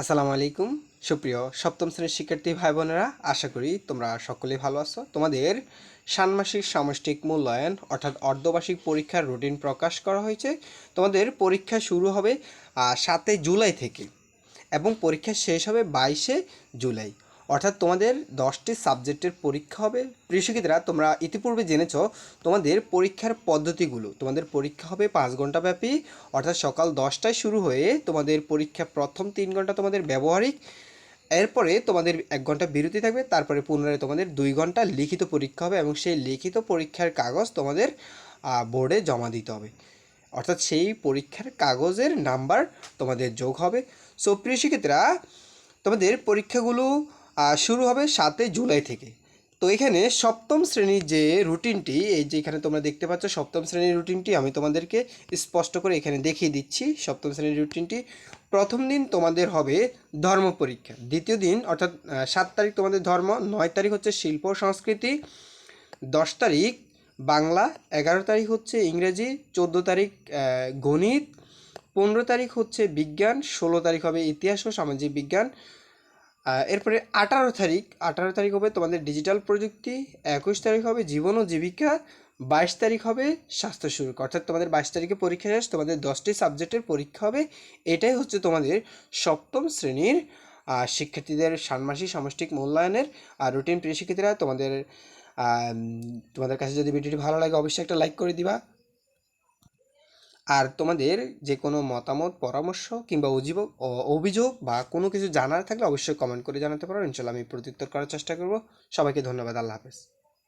আসসালামু আলাইকুম। সুপ্রিয় সপ্তম শ্রেণির শিক্ষার্থী ভাই বোনেরা আশা করি তোমরা সকলেই ভালো আছো। তোমাদের ষান্মাসিক সামষ্টিক মূল্যায়ন অর্থাৎ অর্ধবার্ষিক পরীক্ষার রুটিন প্রকাশ করা হয়েছে। তোমাদের পরীক্ষা শুরু হবে সাতই জুলাই থেকে এবং পরীক্ষা শেষ হবে বাইশে জুলাই। অর্থাৎ তোমাদের দশটি সাবজেক্টের পরীক্ষা হবে। প্রিয় শিক্ষিতরা, তোমরা ইতিপূর্বে জেনেছ তোমাদের পরীক্ষার পদ্ধতিগুলো। তোমাদের পরীক্ষা হবে পাঁচ ঘণ্টা ব্যাপী। অর্থাৎ সকাল দশটায় শুরু হয়ে তোমাদের পরীক্ষা প্রথম তিন ঘণ্টা তোমাদের ব্যবহারিক। এরপরে তোমাদের এক ঘণ্টা বিরতি থাকবে। তারপরে পুনরায় তোমাদের দুই ঘণ্টা লিখিত পরীক্ষা হবে এবং সেই লিখিত পরীক্ষার কাগজ তোমাদের বোর্ডে জমা দিতে হবে। অর্থাৎ সেই পরীক্ষার কাগজের নাম্বার তোমাদের যোগ হবে। সো, প্রিয় শিক্ষিতরা, তোমাদের পরীক্ষাগুলো শুরু হবে সাতই জুলাই থেকে। তো এখানে সপ্তম শ্রেণির যে রুটিনটি, এই যে এখানে তোমরা দেখতে পাচ্ছ সপ্তম শ্রেণির রুটিনটি, আমি তোমাদেরকে স্পষ্ট করে এখানে দেখিয়ে দিচ্ছি সপ্তম শ্রেণির রুটিনটি। প্রথম দিন তোমাদের হবে ধর্ম পরীক্ষা। দ্বিতীয় দিন, অর্থাৎ সাত তারিখ তোমাদের ধর্ম, নয় তারিখ হচ্ছে শিল্প সংস্কৃতি, দশ তারিখ বাংলা, এগারো তারিখ হচ্ছে ইংরেজি, চোদ্দ তারিখ গণিত, পনেরো তারিখ হচ্ছে বিজ্ঞান, ষোলো তারিখ হবে ইতিহাস ও সামাজিক বিজ্ঞান এরপরে আঠারো তারিখ আঠারো তারিখ হবে তোমাদের ডিজিটাল প্রযুক্তি, একুশ তারিখ হবে জীবন ও জীবিকা, বাইশ তারিখ হবে স্বাস্থ্য শুল্ক। অর্থাৎ তোমাদের বাইশ তারিখে পরীক্ষা শেষ, তোমাদের দশটি সাবজেক্টের পরীক্ষা হবে। এটাই হচ্ছে তোমাদের সপ্তম শ্রেণির শিক্ষার্থীদের ষান্মাসিক সামষ্টিক মূল্যায়নের আর রুটিন প্রিয় শিক্ষার্থীরা, তোমাদের তোমাদের কাছে যদি ভিডিওটি ভালো লাগে, অবশ্যই একটা লাইক করে দিবা। আর তোমাদের যে কোনো মতামত, পরামর্শ কিংবা অজীব অভিযোগ বা কোনো কিছু জানার থাকলে অবশ্যই কমেন্ট করে জানাতে পারো। ইনশাল্লাহ আমি প্রত্যুত্তর করার চেষ্টা করব। সবাইকে ধন্যবাদ। আল্লাহ হাফেজ।